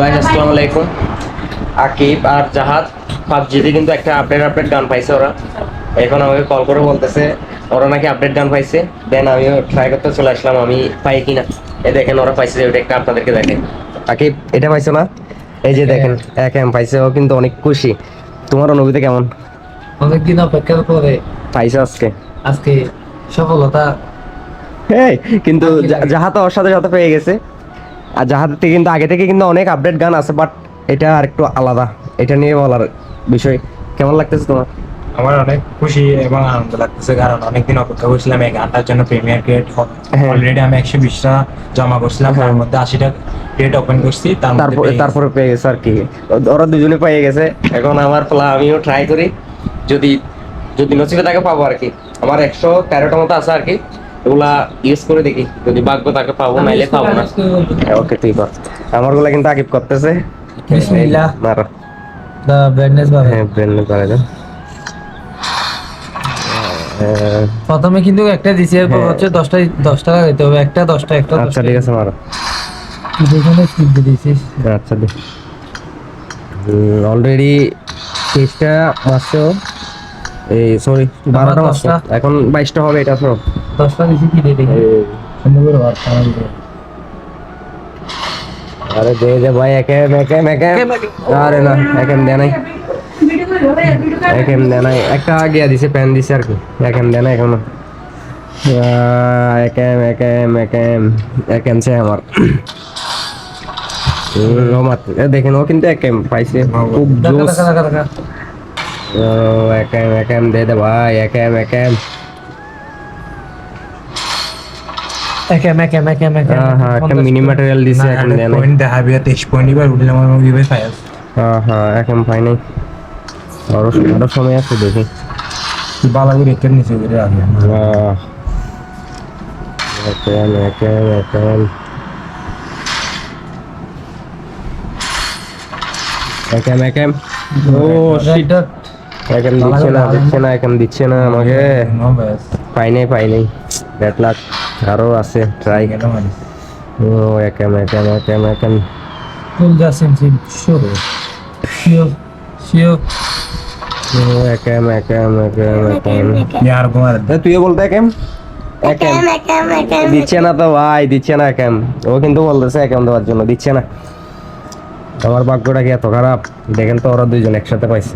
Guys আসসালামু আলাইকুম। আকিব আর জাহাদ পাবজিতে কিন্তু একটা আপডেট আপডেট গান পাইছে ওরা। এখন আমাকে কল করে বলতেছে ওরা নাকি আপডেট গান পাইছে। দেন আমিও ট্রাই করতে চলে আসলাম আমি পাই কিনা। এই দেখেন ওরা পাইছে ওটা একটা আপনাদেরকে দেখেন আকিব এটা পাইছো না? এই যে দেখেন এক এম পাইছে ও কিন্তু অনেক খুশি। তোমার অনুভূতি কেমন? অনেকদিন অপেক্ষার পরে পাইছো আজকে। আজকে সফলতা। এই কিন্তু জাহাদ তো ওর সাথে সাথে পেয়ে গেছে। আর থেকে কিন্তু আগে থেকে কিন্তু অনেক আপডেট গান আছে বাট এটা আর একটু আলাদা। এটা নিয়ে বলার বিষয় কেমন লাগতেছে তোমার? আমার অনেক খুশি এবং আনন্দ লাগতেছে কারণ অনেকদিন অপেক্ষা করছিলাম এই গানটার জন্য প্রিমিয়ার ক্রেডিট হ্যাঁ। অলরেডি আমি একশো বিশটা জমা করছিলাম তার মধ্যে আশিটা ক্রেডিট ওপেন করছি তারপরে তারপরে পেয়ে গেছে আর কি। ওরা দুজনে পেয়ে গেছে। এখন আমার প্লা আমিও ট্রাই করি। যদি যদি নসিবে তাকে পাবো আর কি। আমার একশো তেরোটা মতো আছে আর কি। এগুলা ইউজ করে দেখি। যদি ভাগ্য তাকে পাবো নাইলে পাবো না। ওকে ঠিক আছে আমারগুলা কিন্তু আকিব করতেছে। বিসমিল্লাহ। মারো। দা ব্যাডনেস বাড়ে হ্যাঁ করে দাও হ্যাঁ, প্রথমে কিন্তু একটা দিছি এরপর হ্যাঁ। হচ্ছে দশটা দশ টাকা দিতে হবে। একটা দশটা একটা আচ্ছা ঠিক আছে মারো। যেখানে স্কিপ দিয়ে দিছিস আচ্ছা দে। অলরেডি তেইশটা মাসছেও এই সরি বারোটা দশটা। এখন বাইশটা হবে এটা সব দশটা দিছি কি দিয়ে। আরে দে দে ভাই একে একে একে। আরে না একেম দে নাই। একেম দে নাই। একটা গিয়া দিছে প্যান দিছে আর কি। একেম দে নাই এখনও। একেম একেম একেম একেম সে আমার। দেখেন ও কিন্তু একেম পাইছে। খুব দেখা দেখা দেখা ও একেম একেম দে দে ভাই একেম একেম। একেম একেম হ্যাঁ হ্যাঁ একটা মিনি ম্যাটেরিয়াল দিছে এখন একটা নাই point দেখাবি আর তেইশ পয়েন্ট এবার উঠলে আমার গিয়ে ফাইল হ্যাঁ হ্যাঁ এখন পাই নাই আরও আরও সময় আছে দেখি। বালা করে একের নিচে করে রাখবি আহ, একেম একেম একেম। একেম একেম। ও shit, এখন দিচ্ছে না দিচ্ছে না এখন দিচ্ছে না আমাকে। পাই নাই পাই নাই। ব্যাট লাক আরও আছে ট্রাই ও একাম একাম বলতে দিচ্ছে না তো ভাই দিচ্ছে না একাম ও কিন্তু বলতেছে একাম দেওয়ার জন্য দিচ্ছে না। আমার ভাগ্যটা কি এত খারাপ? দেখেন তো ওরা দুইজন একসাথে পাইছে।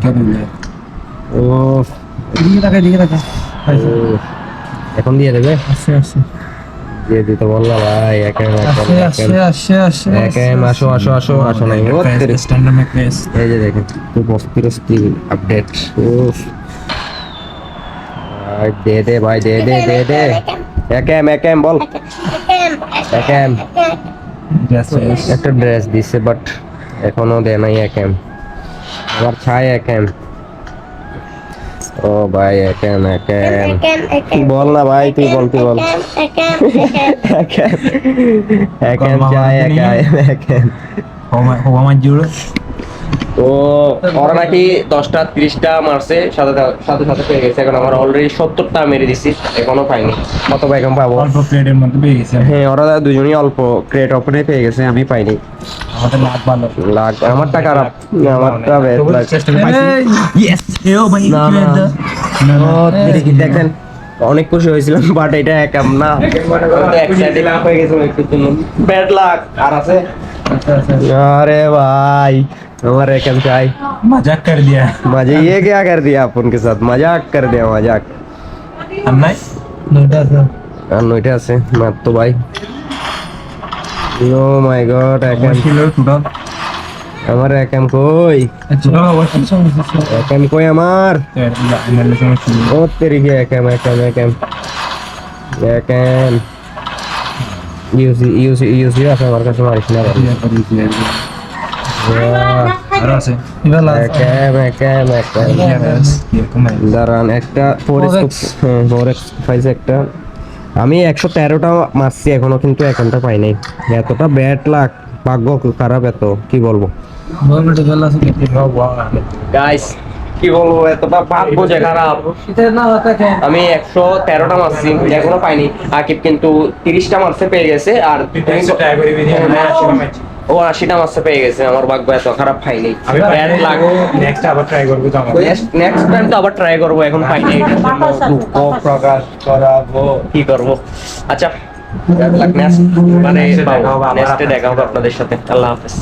ও এখন দিয়ে দেবে? দিয়ে দিতে ভাই একে আসো আসো আসো আসো নাই। আপডেট দে দে ভাই দে দে দে দে। বল। একটা ড্রেস দিছে বাট এখনও দেয় নাই একেম আবার ছায় একেম ও ভাই একেন একেন। বল না ভাই তুই বল তুই বল। একেম একেন চাই একেম একেম हुआ তো ওরা নাকি দশটা তিরিশটা মারছে সাথে সাথে সাথে পেয়ে গেছে। এখন আমরা অলরেডি সত্তরটা মেরে দিছি এখনও পাইনি। কত এখন পাবো? অল্প ক্রেডের মধ্যে পেয়ে গেছে হ্যাঁ ওরা দুজনই অল্প ক্রেড ওপেনে পেয়ে গেছে আমি পাইনি। আমাদের ভালো। আমারটা খারাপ। আমারটা বেশ ইয়েস এও ভাই দেখেন। অনেক খুশি হয়েছিলাম বাট এটা একাম না এক্সাইটেড হয়ে গেছে একটুর জন্য ব্যাড লাক আর আছে अरे भाई हमारे एकेम चाय मजाक कर दिया मजे ये क्या कर दिया आप उनके साथ मजाक कर दिया मजाक हम नहीं নয়টা আছে আর নইটা আছে মার তো ভাই ও মাই গড একেম किलो टूटा আমার এম কই? আচ্ছা। হ্যাঁ, একাম কই আমার? ও তেরি গে একাম একাম একাম? একাম। ইউসি ইউসি ইউসি আছে আমার কাছে মারিস না। দাঁড়ান হ্যাঁ, একটা আমি একশো তেরোটা মারছি এখনও কিন্তু একানটা পাই নাই। এতটা ব্যাট লাগ ভাগ্য খারাপ এত কি বলব? গভর্নমেন্ট কি গাইস কি বলব এতটা ভাগ্য যে খারাপ। আমি একশো তেরোটা মারছি এখনও পাইনি। আকিব কিন্তু তিরিশটা মারছে পেয়ে গেছে। আর ও আশিটা মাছটা পেয়ে গেছে। আমার ভাগ্য এত খারাপ পাইনি। নেক্সট আবার ট্রাই করব তো আমার নেক্সট টাইম তো আবার ট্রাই করব এখন পাইনি দুঃখ প্রকাশ করাবো। কি করব? আচ্ছা মানে নেক্সটে দেখা হবে আপনাদের সাথে। আল্লাহ হাফেজ।